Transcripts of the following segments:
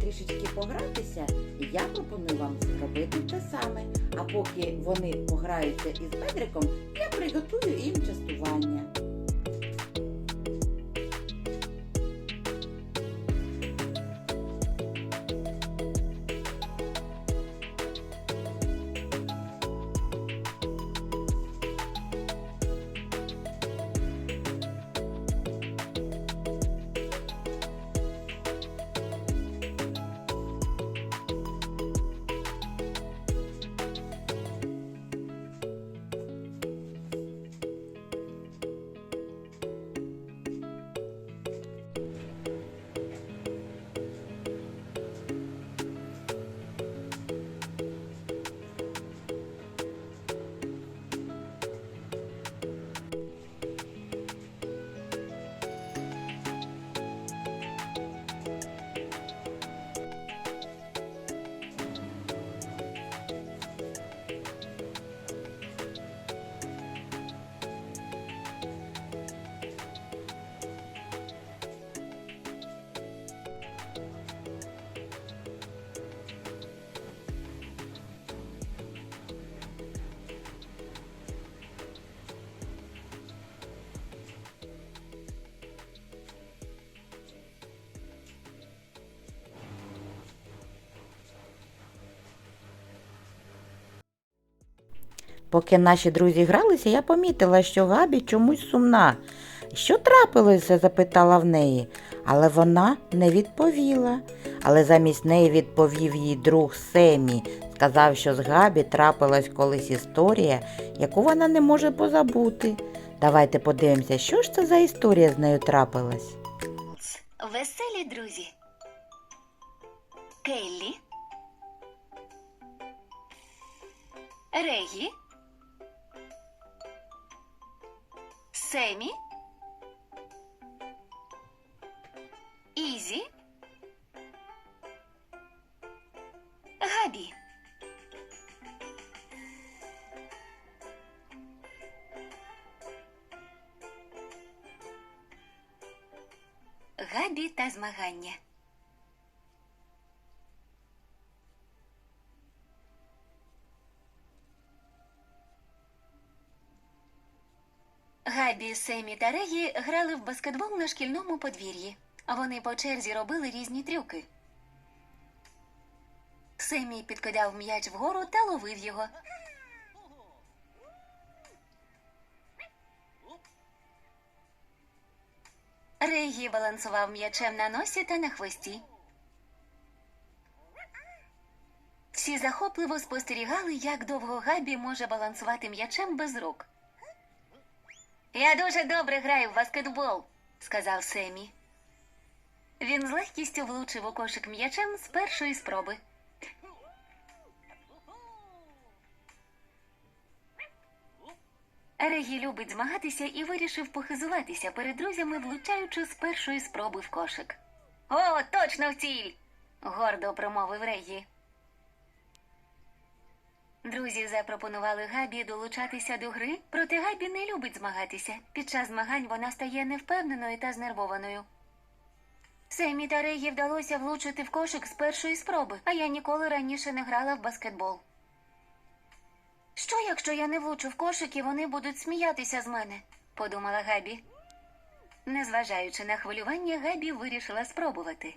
трішечки погратися, я пропоную вам зробити те саме. А поки вони пограються із Петриком, я приготую їм частування. Поки наші друзі гралися, я помітила, що Габі чомусь сумна. Що трапилося? запитала в неї, але вона не відповіла. Але замість неї відповів їй друг Семі, сказав, що з Габі трапилась колись історія, яку вона не може позабути. Давайте подивимося, що ж це за історія з нею трапилась. Веселі друзі. Келлі. Регі. Семі. Ізі. Габі. Габі та змагання. Габі, Семі та Регі грали в баскетбол на шкільному подвір'ї. Вони по черзі робили різні трюки. Семі підкидав м'яч вгору та ловив його. Регі балансував м'ячем на носі та на хвості. Всі захопливо спостерігали, як довго Габі може балансувати м'ячем без рук. Я дуже добре граю в баскетбол, сказав Семі. Він з легкістю влучив у кошик м'ячем з першої спроби. Регі любить змагатися і вирішив похизуватися перед друзями, влучаючи з першої спроби в кошик. О, точно в ціль! гордо промовив Регі. Друзі запропонували Габі долучатися до гри, проте Габі не любить змагатися. Під час змагань вона стає невпевненою та знервованою. Семі та Регі вдалося влучити в кошик з першої спроби, а я ніколи раніше не грала в баскетбол. Що, якщо я не влучу в кошик і вони будуть сміятися з мене? подумала Габі. Незважаючи на хвилювання, Габі вирішила спробувати.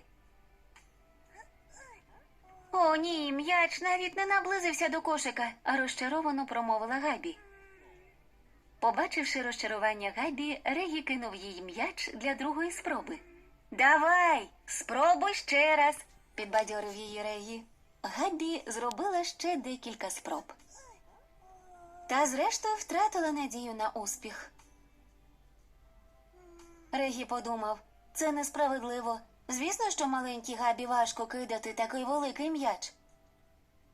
О, ні, м'яч навіть не наблизився до кошика, розчаровано промовила Габі. Побачивши розчарування Габі, Регі кинув їй м'яч для другої спроби. Давай, спробуй ще раз, підбадьорив її Регі. Габі зробила ще декілька спроб. Та зрештою втратила надію на успіх. Регі подумав, це несправедливо. Звісно, що маленькій Габі важко кидати такий великий м'яч.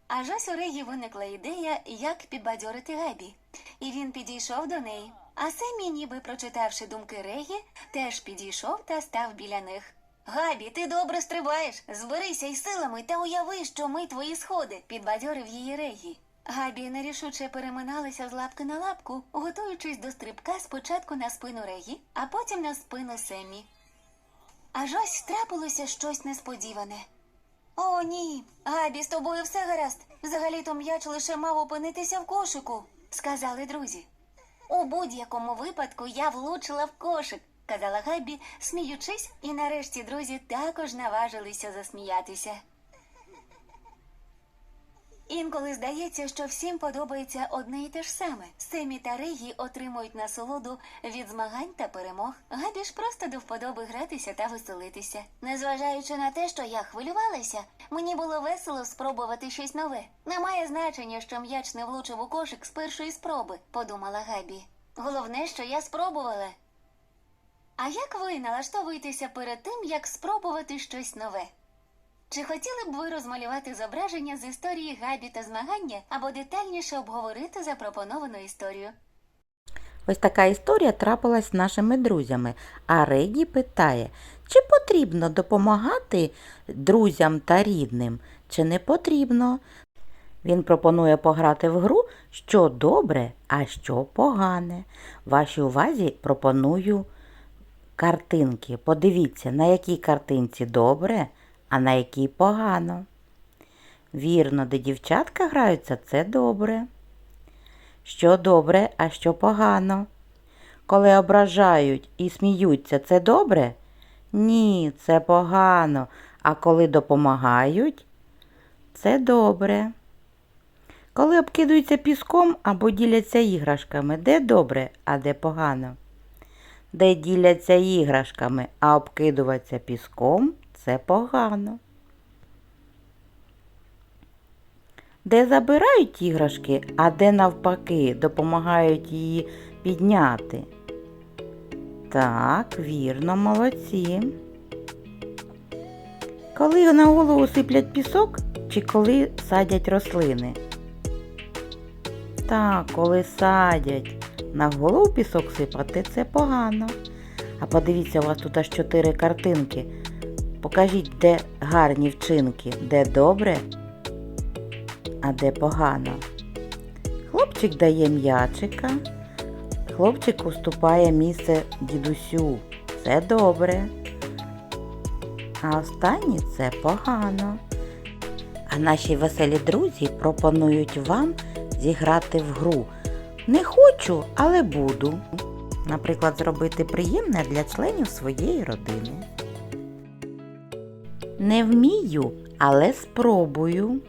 Аж ось у Регі виникла ідея, як підбадьорити Габі, і він підійшов до неї. А Семі, ніби прочитавши думки Регі, теж підійшов та став біля них. Габі, ти добре стрибаєш. Зберися із силами та уяви, що ми твої сходи, підбадьорив її Регі. Габі нерішуче переминалася з лапки на лапку, готуючись до стрибка спочатку на спину Регі, а потім на спину Семі. Аж ось трапилося щось несподіване. О, ні, Габі, з тобою все гаразд. Взагалі-то м'яч лише мав опинитися в кошику, сказали друзі. У будь-якому випадку я влучила в кошик, казала Габі, сміючись, і нарешті друзі також наважилися засміятися. Інколи здається, що всім подобається одне і те ж саме. Семі та Регі отримують насолоду від змагань та перемог. Габі ж просто до вподоби гратися та веселитися. Незважаючи на те, що я хвилювалася, мені було весело спробувати щось нове. Немає значення, що м'яч не влучив у кошик з першої спроби, подумала Габі. Головне, що я спробувала. А як ви налаштовуєтеся перед тим, як спробувати щось нове? Чи хотіли б ви розмалювати зображення з історії Габі та змагання або детальніше обговорити запропоновану історію? Ось така історія трапилась з нашими друзями. А Регі питає, чи потрібно допомагати друзям та рідним, чи не потрібно. Він пропонує пограти в гру, що добре, а що погане. Вашій увазі пропоную картинки. Подивіться, на якій картинці добре, а на якій погано. Вірно, де дівчатка граються, це добре. Що добре, а що погано. Коли ображають і сміються, це добре? Ні, це погано. А коли допомагають, це добре. Коли обкидуються піском або діляться іграшками, де добре, а де погано. Де діляться іграшками, а обкидуватися піском це погано. Де забирають іграшки, а де навпаки допомагають її підняти. Так, вірно, молодці. Коли на голову сиплять пісок чи коли садять рослини? Так, коли садять. На голову пісок сипати це погано. А подивіться, у вас тут аж чотири картинки. Покажіть, де гарні вчинки, де добре, а де погано. Хлопчик дає м'ячика, хлопчик уступає місце дідусю. Це добре. А останнє це погано. А наші веселі друзі пропонують вам зіграти в гру. Не хочу, але буду. Наприклад, зробити приємне для членів своєї родини. Не вмію, але спробую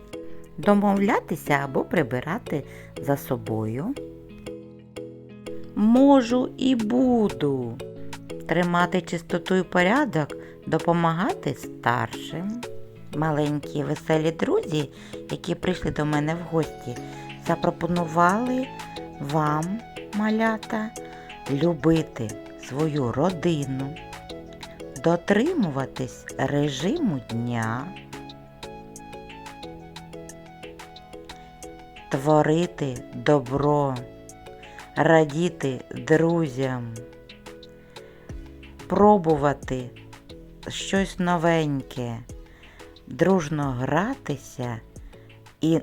домовлятися або прибирати за собою. Можу і буду тримати чистоту і порядок, допомагати старшим. Маленькі веселі друзі, які прийшли до мене в гості, запропонували вам, малята, любити свою родину, дотримуватись режиму дня, творити добро, радіти друзям, пробувати щось новеньке, дружно гратися і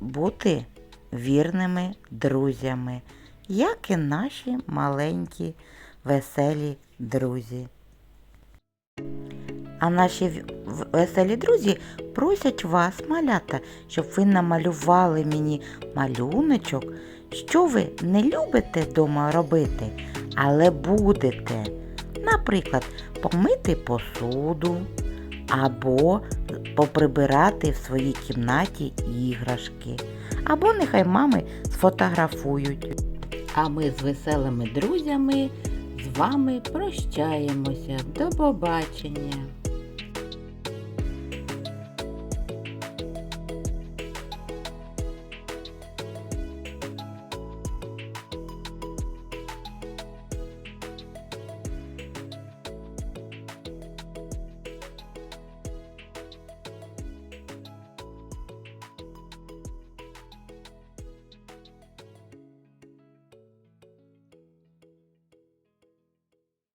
бути вірними друзями, як і наші маленькі веселі друзі. А наші веселі друзі просять вас, малята, щоб ви намалювали мені малюночок, що ви не любите вдома робити, але будете. Наприклад, помити посуду або поприбирати в своїй кімнаті іграшки. Або нехай мами сфотографують. А ми з веселими друзями з вами прощаємося. До побачення!